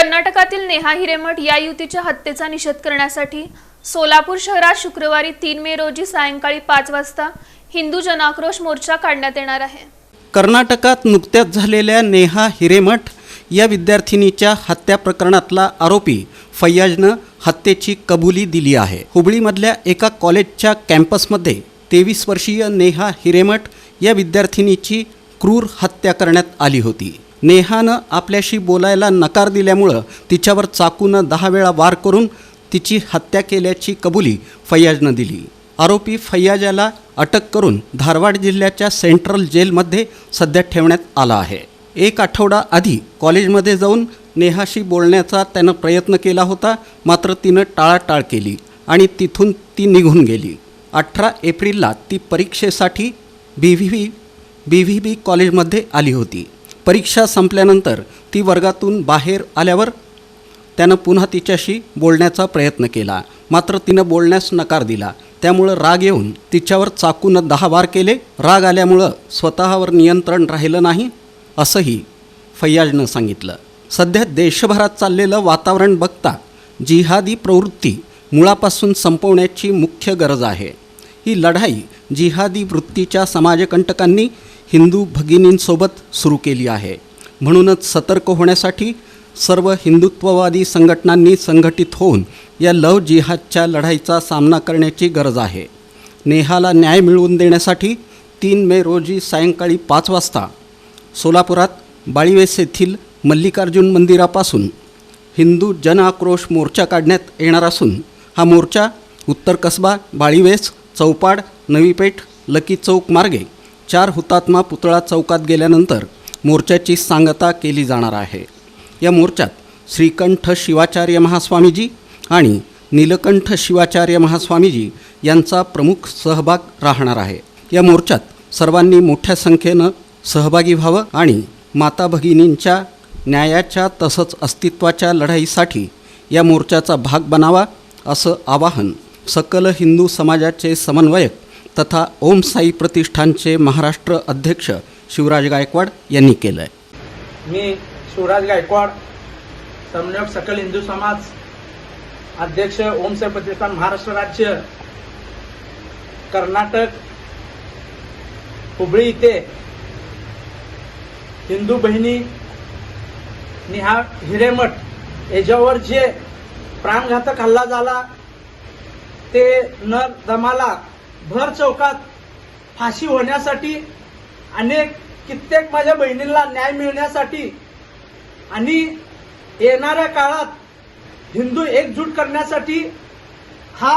कर्नाटकातील नेहा हिरेमठ या युतीच्या हत्येचा निषेध करण्यासाठी सोलापूर शहरात शुक्रवारी तीन मे रोजी सायंकाळी पाच वाजता हिंदू जनाक्रोश मोर्चा काढण्यात येणार आहे. कर्नाटकात नुकत्याच झालेल्या नेहा हिरेमठ या विद्यार्थिनीच्या हत्या प्रकरणातला आरोपी फैयाजनं हत्येची कबुली दिली आहे. हुबळीमधल्या एका कॉलेजच्या कॅम्पसमध्ये तेवीस वर्षीय नेहा हिरेमठ या विद्यार्थिनीची क्रूर हत्या करण्यात आली होती. नेहानं आपल्याशी बोलायला नकार दिल्यामुळं तिच्यावर चाकूनं दहा वेळा वार करून तिची हत्या केल्याची कबुली फैयाजनं दिली. आरोपी फैयाजाला अटक करून धारवाड जिल्ह्याच्या सेंट्रल जेलमध्ये सध्या ठेवण्यात आला आहे. एक आठवडा आधी कॉलेजमध्ये जाऊन नेहाशी बोलण्याचा त्यानं प्रयत्न केला होता मात्र तिनं टाळाटाळ केली आणि तिथून ती निघून गेली. अठरा एप्रिलला ती परीक्षेसाठी बी व्ही बी बी व्ही बी कॉलेजमध्ये आली होती. परीक्षा संपल्यानंतर ती वर्गातून बाहेर आल्यावर त्यानं पुन्हा तिच्याशी बोलण्याचा प्रयत्न केला. मात्र तिनं बोलण्यास नकार दिला. त्यामुळं राग येऊन तिच्यावर चाकूनं दहा वार केले. राग आल्यामुळं स्वतःवर नियंत्रण राहिलं नाही असंही फैयाजनं सांगितलं. सध्या देशभरात चाललेलं वातावरण बघता जिहादी प्रवृत्ती मुळापासून संपवण्याची मुख्य गरज आहे. ही लढाई जिहादी वृत्तीच्या समाजकंटकांनी हिंदू भगिनींसोबत सुरू केली आहे. म्हणूनच सतर्क होण्यासाठी सर्व हिंदुत्ववादी संघटनांनी संघटित होऊन या लव जिहादच्या लढाईचा सामना करण्याची गरज आहे. नेहाला न्याय मिळवून देण्यासाठी तीन मे रोजी सायंकाळी पाच वाजता सोलापुरात बाळीवेस येथील मल्लिकार्जुन मंदिरापासून हिंदू जन आक्रोश मोर्चा काढण्यात येणार असून हा मोर्चा उत्तर कसबा बाळीवेस चौपाड नवीपेठ लकी चौक मार्गे चार हुतात्मा पुतळा चौकात गेल्यानंतर मोर्चाची सांगता केली जाणार आहे. या मोर्चात श्रीकंठ शिवाचार्य महास्वामीजी आणि नीलकंठ शिवाचार्य महास्वामीजी यांचा प्रमुख सहभाग राहणार आहे. या मोर्चात सर्वांनी मोठ्या संख्येनं सहभागी व्हावं आणि माता भगिनींच्या न्यायाच्या तसंच अस्तित्वाच्या लढाईसाठी या मोर्चाचा भाग बनावा असं आवाहन सकल हिंदू समाजाचे समन्वयक तथा ओम साई प्रतिष्ठानचे महाराष्ट्र अध्यक्ष शिवराज गायकवाड यांनी केलं आहे मी शिवराज गायकवाड सम्यक सकल हिंदू समाज अध्यक्ष ओम साई प्रतिष्ठान महाराष्ट्र राज्य कर्नाटक हुबळी इथे हिंदू बहिणी निहा हिरेमठ याच्यावर जे प्राणघातक हल्ला झाला ते नर दमाला भर चौकात फाशी होण्यासाठी अनेक कित्येक माझ्या बहिणींना न्याय मिळण्यासाठी आणि येणाऱ्या काळात हिंदू एकजूट करण्यासाठी हा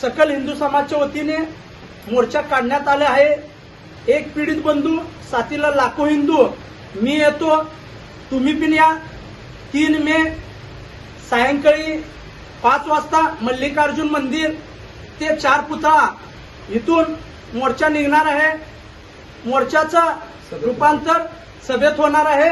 सकल हिंदू समाजच्या वतीने मोर्चा काढण्यात आला आहे. एक पीडित बंधू साथीला लाखो हिंदू मी येतो तुम्ही पण या. तीन मे सायंकाळी पाच वाजता मल्लिकार्जुन मंदिर ते चार पुतळा इथून मोर्चा निघणार आहे. मोर्चाचं रूपांतर सभेत होणार आहे.